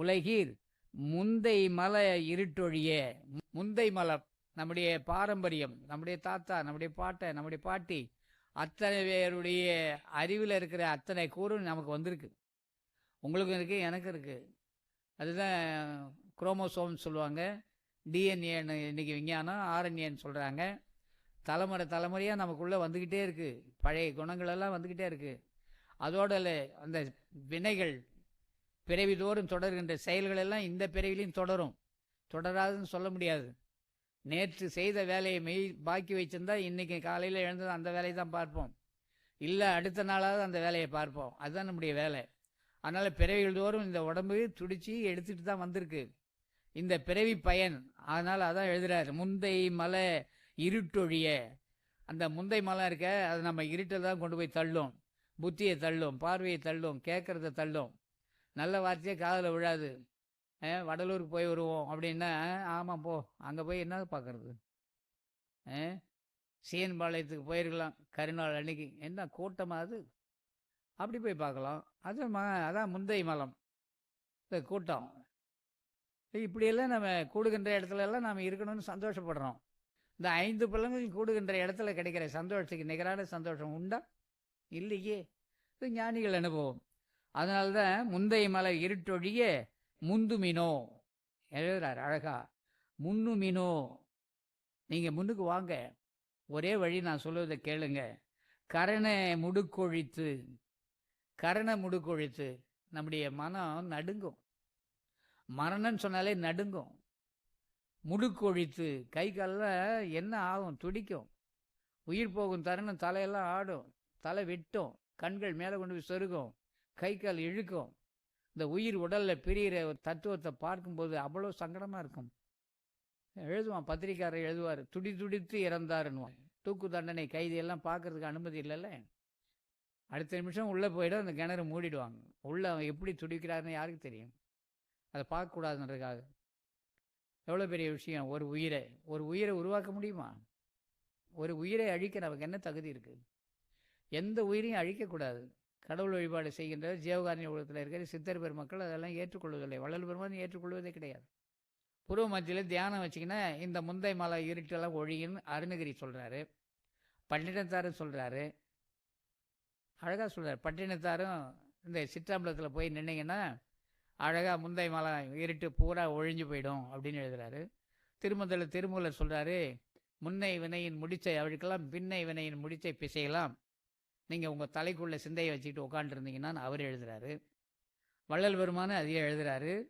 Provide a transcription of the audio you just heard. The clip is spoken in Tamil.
உலகீர் முந்தை மல இருட்டொழிய முந்தை மலம் நம்முடைய பாரம்பரியம் நம்முடைய தாத்தா நம்முடைய பாட்டை நம்முடைய பாட்டி அத்தனை பேருடைய அறிவில் இருக்கிற அத்தனை கூறும் நமக்கு வந்திருக்கு. உங்களுக்கும் இருக்குது எனக்கும் இருக்குது அதுதான் குரோமோசோம்னு சொல்லுவாங்க. டிஎன்ஏன்னு இன்றைக்கி விஞ்ஞானம் ஆர்என்ஏன்னு சொல்கிறாங்க தலைமுறை தலைமுறையாக நமக்குள்ளே வந்துக்கிட்டே இருக்குது பழைய குணங்களெல்லாம் வந்துக்கிட்டே இருக்குது அதோட ல- அந்த வினைகள் பிறவிதோறும் தொடர்கின்ற செயல்களெல்லாம் இந்த பிறவிலையும் தொடரும். தொடராதுன்னு சொல்ல முடியாது. நேற்று செய்த வேலையை மெய் பாக்கி வச்சிருந்தா இன்னைக்கு காலையில் எழுந்தது அந்த வேலையை தான் பார்ப்போம். இல்லை அடுத்த நாளாவது அந்த வேலையை பார்ப்போம். அதுதான் நம்முடைய வேலை. அதனால் பிறவிகள் தோறும் இந்த உடம்பு துடிச்சு எடுத்துட்டு தான் வந்திருக்கு. இந்த பிறவி பயன். அதனால் அதான் எழுதுறாரு முந்தை மலை இருட்டொழிய. அந்த முந்தை மலை இருக்க அதை நம்ம இருட்டில் தான் கொண்டு போய் தள்ளும். புத்தியை தள்ளும் பார்வையை தள்ளும் கேட்குறத தள்ளும். நல்ல வார்த்தையே காதில் விழாது. வடலூருக்கு போய் வருவோம். அப்படின்னா ஆமாம் போ. அங்கே போய் என்ன பார்க்கறது சீன்பாளையத்துக்கு போயிருக்கலாம் கருநாள் அன்னைக்கு. என்ன கூட்டமாக அது? அப்படி போய் பார்க்கலாம் அது ம அதான் முந்தை மலம். இந்த கூட்டம். இப்படியெல்லாம் நம்ம கூடுகின்ற இடத்துல எல்லாம் நாம் இருக்கணும்னு சந்தோஷப்படுறோம். இந்த ஐந்து பிள்ளைங்கள் கூடுகின்ற இடத்துல கிடைக்கிற சந்தோஷத்துக்கு நிகரான சந்தோஷம் உண்டா? இல்லையே. இது ஞானிகள் அனுபவம். அதனால தான் முந்தைய மலை இருட்டொழிய முந்துமினோ. எழுதுறார் அழகா. முன்னுமினோ. நீங்கள் முன்னுக்கு வாங்க. ஒரே வழி நான் சொல்லுவதை கேளுங்க. கரணை முடுக்கொழித்து. கரண முடுக்கொழித்து. நம்முடைய மனம் நடுங்கும். மரணம்னு சொன்னாலே நடுங்கும். முடுக்கொழித்து. கை காலில் என்ன ஆகும்? துடிக்கும். உயிர் போகும் தருணம் தலையெல்லாம் ஆடும். தலை வெட்டும். கண்கள் மேலே கொண்டு போய் சொருகும். கை கால் இழுக்கும். இந்த உயிர் உடலில் பிரிகிற தத்துவத்தை பார்க்கும்போது அவ்வளோ சங்கடமாக இருக்கும். எழுதுவான் பத்திரிக்காரர் எழுதுவார் துடி துடித்து இறந்தாருன்னு தூக்கு தண்டனை கைதியெல்லாம் பார்க்கறதுக்கு அனுமதி இல்லைல்ல. அடுத்த நிமிஷம் உள்ளே போயிடும் அந்த கிணறு மூடிடுவாங்க. உள்ளே அவன் எப்படி துடிக்கிறாருன்னு யாருக்கு தெரியும்? அதை பார்க்கக்கூடாதுன்றதுக்காக. எவ்வளோ பெரிய விஷயம் ஒரு உயிரை. ஒரு உயிரை உருவாக்க முடியுமா? ஒரு உயிரை அழிக்க நமக்கு என்ன தகுதி இருக்குது எந்த உயிரையும் அழிக்கக்கூடாது. கடவுள் வழிபாடு செய்கின்ற ஜீவகாரண்ய உலகத்தில் இருக்கிற சித்தர் பெருமக்கள் அதெல்லாம் ஏற்றுக்கொள்வதில்லை. வள்ளல் பெருமான் ஏற்றுக்கொள்வதே கிடையாது. புருவ மத்தியில் தியானம் வச்சிங்கன்னா இந்த முந்தை மலை இருட்டெல்லாம் ஒழியுன்னு அருணகிரி சொல்கிறாரு பட்டினத்தாரும் சொல்கிறாரு அழகாக சொல்கிறார் பட்டினத்தாரும் இந்த சிற்றாம்பலத்தில் போய் நின்னீங்கன்னா அழகாக முந்தை மலை இருட்டு பூரா ஒழிஞ்சு போயிடும் அப்படின்னு எழுதுகிறாரு திருமந்தில் திருமூலர் சொல்கிறாரு முன்னை வினையின் முடிச்சை அவளுக்கெல்லாம் பின்னை வினையின் முடிச்சை பிசையலாம். நீங்கள் உங்கள் தலைக்குள்ளே சிந்தையை வச்சுக்கிட்டு உட்காந்துருந்தீங்கன்னு அவர் எழுதுறாரு. வள்ளல் பெருமானு அதையே எழுதுகிறாரு